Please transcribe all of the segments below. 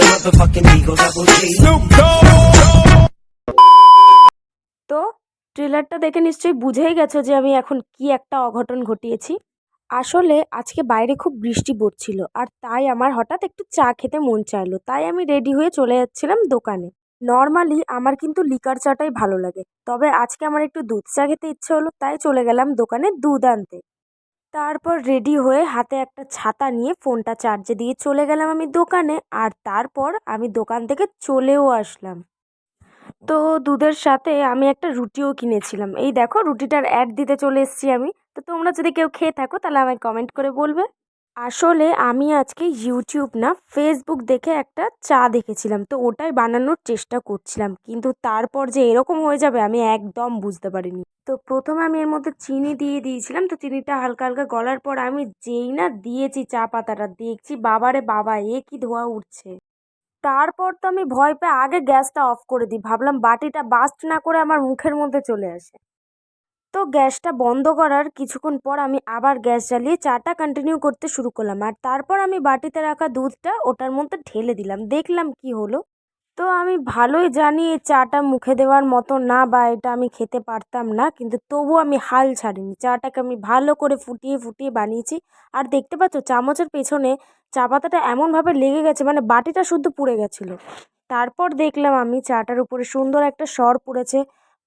the motherfucking Eagle Double G. তো ট্রেলারটা দেখে নিশ্চয়ই বুঝেই গেছো যে আমি এখন কি একটা অঘটন ঘটিয়েছি। আসলে আজকে বাইরে খুব বৃষ্টি পড়ছিল আর তাই আমার হঠাৎ একটু চা খেতে মন চাইলো। তাই আমি রেডি হয়ে চলে যাচ্ছিলাম দোকানে। নর্মালি আমার কিন্তু লিকার চাটাই ভালো লাগে। তবে আজকে আমার একটু দুধ চা খেতে ইচ্ছে হলো তাই চলে গেলাম দোকানে দুধ আনতে। তারপর রেডি হয়ে হাতে একটা ছাতা নিয়ে ফোনটা চার্জে দিয়ে চলে গেলাম আমি দোকানে। আর তারপর আমি দোকান থেকে চলেও আসলাম। তো দুধের সাথে আমি একটা রুটিও কিনেছিলাম। এই দেখো রুটিটার অ্যাড দিতে চলে এসেছি আমি। তো তোমরা যদি কেউ খেয়ে থাকো তাহলে আমায় কমেন্ট করে বলবে। আসলে আমি আজকে ইউটিউব না ফেসবুক দেখে একটা চা দেখেছিলাম। তো ওটাই বানানোর চেষ্টা করছিলাম। কিন্তু তারপর যে এরকম হয়ে যাবে আমি একদম বুঝতে পারিনি। তো প্রথমে আমি এর মধ্যে চিনি দিয়ে দিয়েছিলাম। তো চিনিটা হালকা হালকা গলার পর আমি যেই না দিয়েছি চা পাতাটা, দেখছি বাবারে বাবা, এ কি ধোয়া উঠছে। তারপর তো আমি ভয় পেয়ে আগে গ্যাসটা অফ করে দিই। ভাবলাম বাটিটা বাস্ট না করে আমার মুখের মধ্যে চলে আসে। তো গ্যাসটা বন্ধ করার কিছুক্ষণ পর আমি আবার গ্যাস জ্বালিয়ে চাটা কন্টিনিউ করতে শুরু করলাম। আর তারপর আমি বাটিতে রাখা দুধটা ওটার মধ্যে ঢেলে দিলাম। দেখলাম কি হলো। তো আমি ভালোই জানি এই চাটা মুখে দেওয়ার মতো না বা এটা আমি খেতে পারতাম না, কিন্তু তবুও আমি হাল ছাড়িনি। চাটাকে আমি ভালো করে ফুটিয়ে ফুটিয়ে বানিয়েছি। আর দেখতে পাচ্ছ চামচের পেছনে চা পাতাটা এমনভাবে লেগে গেছে মানে বাটিটা শুদ্ধ পুড়ে গেছিল। তারপর দেখলাম আমি চাটার উপরে সুন্দর একটা সর পড়েছে।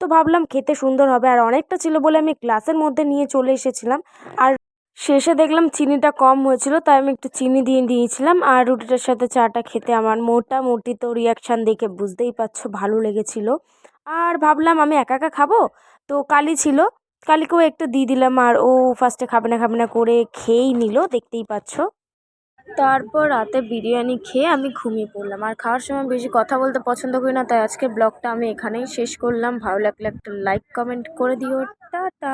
তো ভাবলাম খেতে সুন্দর হবে। আর অনেকটা ছিল বলে আমি গ্লাসের মধ্যে নিয়ে চলে এসেছিলাম। আর শেষে দেখলাম চিনিটা কম হয়েছিল, তাই আমি একটু চিনি দিয়ে দিয়েছিলাম। আর রুটিটার সাথে চাটা খেতে আমার মোটামুটি তো রিয়াকশান দেখে বুঝতেই পারছ, ভালো লেগেছিল। আর ভাবলাম আমি একা একা খাব? তো কালি ছিল, কালিকেও একটু দিয়ে দিলাম। আর ও ফার্স্টে খাবে না খাবে না করে খেয়েই নিল, দেখতেই পাচ্ছ। তারপর রাতে বিরিয়ানি খেয়ে আমি ঘুমিয়ে পড়লাম। আর খাওয়ার সময় বেশি কথা বলতে পছন্দ করি না, তাই আজকে ব্লগটা আমি এখানেই শেষ করলাম। ভালো লাগলে একটা লাইক কমেন্ট করে দিও। টাটা!